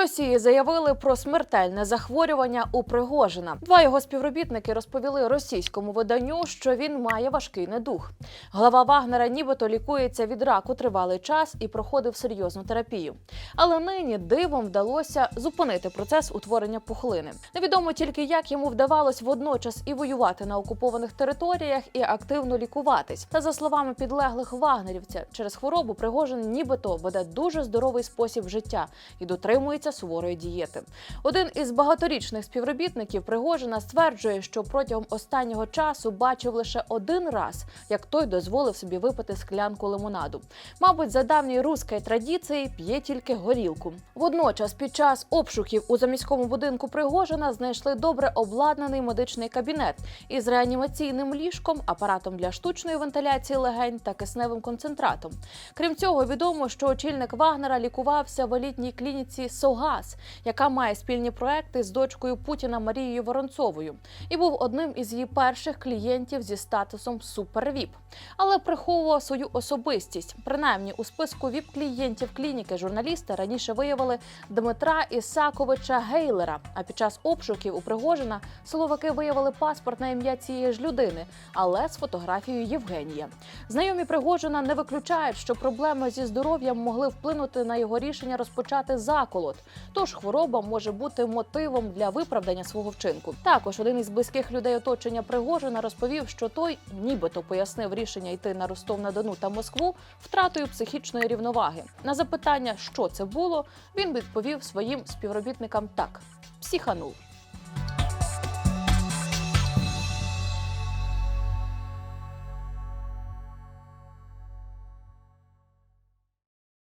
Росії заявили про смертельне захворювання у Пригожина. Два його співробітники розповіли російському виданню, що він має важкий недух. Глава Вагнера нібито лікується від раку тривалий час і проходив серйозну терапію. Але нині дивом вдалося зупинити процес утворення пухлини. Невідомо тільки як йому вдавалось водночас і воювати на окупованих територіях, і активно лікуватись. Та за словами підлеглих вагнерівця, через хворобу Пригожин нібито веде дуже здоровий спосіб життя і дотримується суворої дієти. Один із багаторічних співробітників Пригожина стверджує, що протягом останнього часу бачив лише один раз, як той дозволив собі випити склянку лимонаду. Мабуть, за давньої руської традиції п'є тільки горілку. Водночас, під час обшуків у заміському будинку Пригожина знайшли добре обладнаний медичний кабінет із реанімаційним ліжком, апаратом для штучної вентиляції легень та кисневим концентратом. Крім цього, відомо, що очільник Вагнера лікувався в елітній клініці Согаз, яка має спільні проекти з дочкою Путіна Марією Воронцовою, і був одним із її перших клієнтів зі статусом супервіп, але приховував свою особистість. Принаймні у списку віп клієнтів клініки журналісти раніше виявили Дмитра Ісаковича Гейлера. А під час обшуків у Пригожина силовики виявили паспорт на ім'я цієї ж людини, але з фотографією Євгенія. Знайомі Пригожина не виключають, що проблеми зі здоров'ям могли вплинути на його рішення розпочати заколот. Тож хвороба може бути мотивом для виправдання свого вчинку. Також один із близьких людей оточення Пригожина розповів, що той нібито пояснив рішення йти на Ростов на Дону та Москву втратою психічної рівноваги. На запитання, що це було, він відповів своїм співробітникам так: психанув.